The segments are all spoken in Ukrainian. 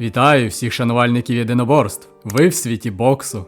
Вітаю всіх шанувальників єдиноборств. Ви в світі боксу.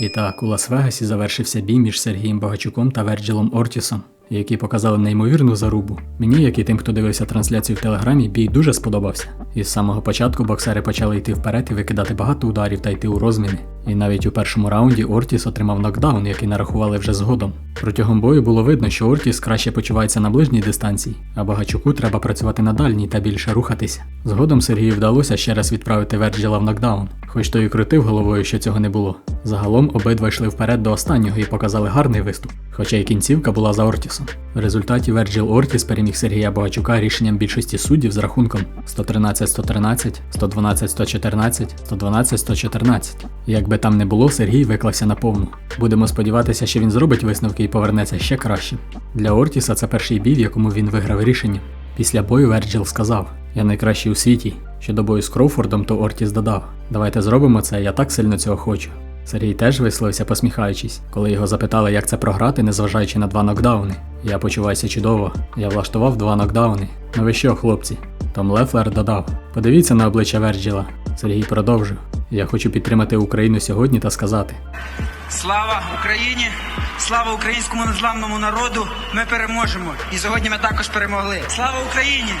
І так, у Лас-Вегасі завершився бій між Сергієм Багачуком та Верджилом Ортісом, які показали неймовірну зарубу. Мені, як і тим, хто дивився трансляцію в телеграмі, бій дуже сподобався. І з самого початку боксери почали йти вперед і викидати багато ударів та йти у розміни. І навіть у першому раунді Ортіс отримав нокдаун, який нарахували вже згодом. Протягом бою було видно, що Ортіс краще почувається на ближній дистанції, а Багачуку треба працювати на дальній та більше рухатися. Згодом Сергію вдалося ще раз відправити Верджіла в нокдаун, хоч той і крутив головою, що цього не було. Загалом обидва йшли вперед до останнього і показали гарний виступ, хоча й кінцівка була за Ортісом. В результаті Верджіл Ортіс переміг Сергія Багачука рішенням більшості суддів з рахунком 113-113, 112-114, 112-114. Якби там не було, Сергій виклався на повну. Будемо сподіватися, що він зробить висновки і повернеться ще кращим. Для Ортіса це перший бій, в якому він виграв рішенням. Після бою Верджіл сказав: Я найкращий у світі. Щодо бою з Кроуфордом, то Ортіс додав: Давайте зробимо це, я так сильно цього хочу. Сергій теж висловився посміхаючись, коли його запитали, як це програти, незважаючи на два нокдауни. Я почуваюся чудово, я влаштував два нокдауни. Ну ви що, хлопці? Том Лефлер додав: Подивіться на обличчя Верджіла. Сергій продовжив. Я хочу підтримати Україну сьогодні та сказати: Слава Україні! Слава українському незламному народу! Ми переможемо! І сьогодні ми також перемогли! Слава Україні!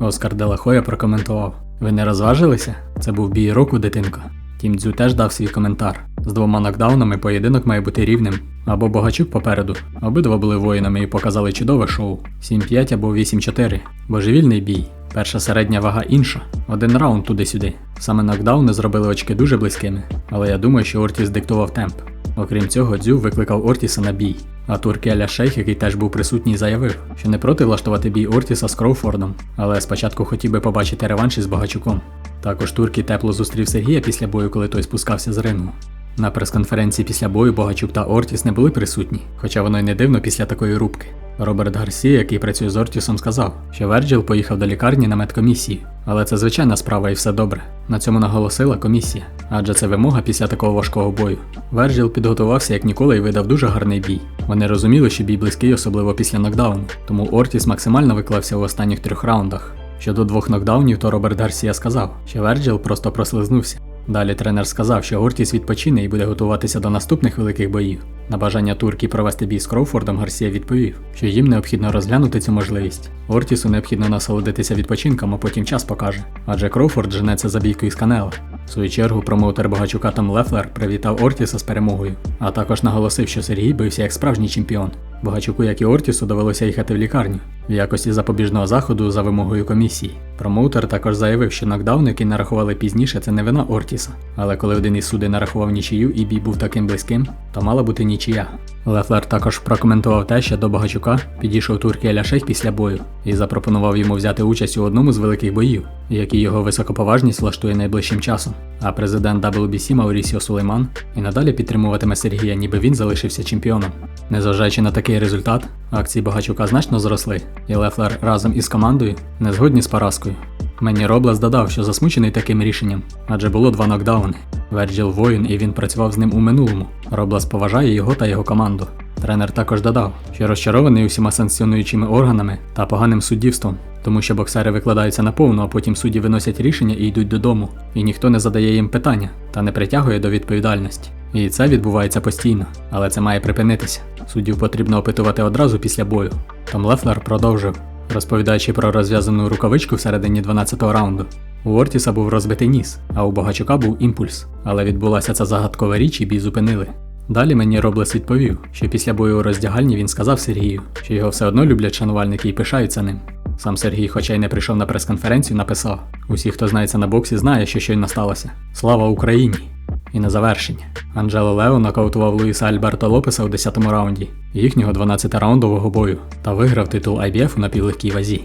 Оскар Делахоя прокоментував: Ви не розважилися? Це був бій року, дитинко. Тім Дзю теж дав свій коментар. З двома нокдаунами поєдинок має бути рівним. Або Богачук попереду. Обидва були воїнами і показали чудове шоу. 7-5 або 8-4. Божевільний бій. Перша середня вага інша. Один раунд туди-сюди. Саме нокдауни зробили очки дуже близькими. Але я думаю, що Ортіс диктував темп. Окрім цього, Дзю викликав Ортіса на бій. А Туркеля Шейх, який теж був присутній, заявив, що не проти влаштувати бій Ортіса з Кроуфордом, але спочатку хотів би побачити реванш із Багачуком. Також Туркі тепло зустрів Сергія після бою, коли той спускався з рингу. На прес-конференції після бою Богачук та Ортіс не були присутні, хоча воно й не дивно після такої рубки. Роберт Гарсія, який працює з Ортісом, сказав, що Верджіл поїхав до лікарні на медкомісії, але це звичайна справа і все добре. На цьому наголосила комісія, адже це вимога після такого важкого бою. Верджіл підготувався як ніколи і видав дуже гарний бій. Вони розуміли, що бій близький, особливо після нокдауну, тому Ортіс максимально виклався в останніх трьох раундах. Щодо двох нокдаунів, то Роберт Гарсія сказав, що Верджіл просто прослизнувся. Далі тренер сказав, що Ортіс відпочине і буде готуватися до наступних великих боїв. На бажання турки провести бій з Кроуфордом Гарсія відповів, що їм необхідно розглянути цю можливість. Ортісу необхідно насолодитися відпочинком, а потім час покаже. Адже Кроуфорд женеться за бійкою з Канела. В свою чергу промоутер Багачука Том Лефлер привітав Ортіса з перемогою, а також наголосив, що Сергій бився як справжній чемпіон. Багачуку, як і Ортісу, довелося їхати в лікарню в якості запобіжного заходу за вимогою комісії. Промоутер також заявив, що нокдаун, який нарахували пізніше, це не вина Ортіса. Але коли один із судей нарахував нічию і бій був таким близьким, то мала бути нічия. Лефлер також прокоментував те, що до Багачука підійшов Туркі Аляшейх після бою і запропонував йому взяти участь у одному з великих боїв, який його високоповажність влаштує найближчим часом. А президент WBC Маурісіо Сулейман і надалі підтримуватиме Сергія, ніби він залишився чемпіоном. Незважаючи на такий результат, акції Багачука значно зросли, і Лефлер разом із командою не згодні з поразкою. Мені Роблес додав, що засмучений таким рішенням, адже було два нокдауни. Верджіл воїн і він працював з ним у минулому. Роблес поважає його та його команду. Тренер також додав, що розчарований усіма санкціонуючими органами та поганим суддівством, тому що боксери викладаються на повну, а потім судді виносять рішення і йдуть додому, і ніхто не задає їм питання та не притягує до відповідальності. І це відбувається постійно, але це має припинитися. Суддів потрібно опитувати одразу після бою. Том Лефлер продовжив, розповідаючи про розв'язану рукавичку всередині 12-го раунду. У Ортіса був розбитий ніс, а у Багачука був імпульс, але відбулася ця загадкова річ і бій зупинили. Далі мені Роблес відповів, що після бою у роздягальні він сказав Сергію, що його все одно люблять шанувальники і пишаються ним. Сам Сергій, хоча й не прийшов на прес-конференцію, написав: Усі, хто знається на боксі, знає, що щойно сталося. Слава Україні! І на завершення. Анджело Лео нокаутував Луїса Альберто Лопеса у 10-му раунді, їхнього 12-раундового бою, та виграв титул IBF у напівлегкій вазі.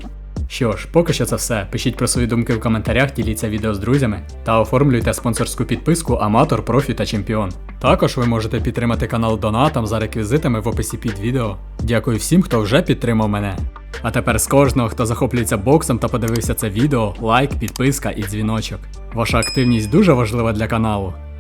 Що ж, поки що це все. Пишіть про свої думки в коментарях, діліться відео з друзями та оформлюйте спонсорську підписку Аматор, Профі та Чемпіон. Також ви можете підтримати канал Донатом за реквізитами в описі під відео. Дякую всім, хто вже підтримав мене. А тепер з кожного, хто захоплюється боксом та подивився це відео, лайк, підписка і дзвіночок. Ваша активність дуже важлива для каналу.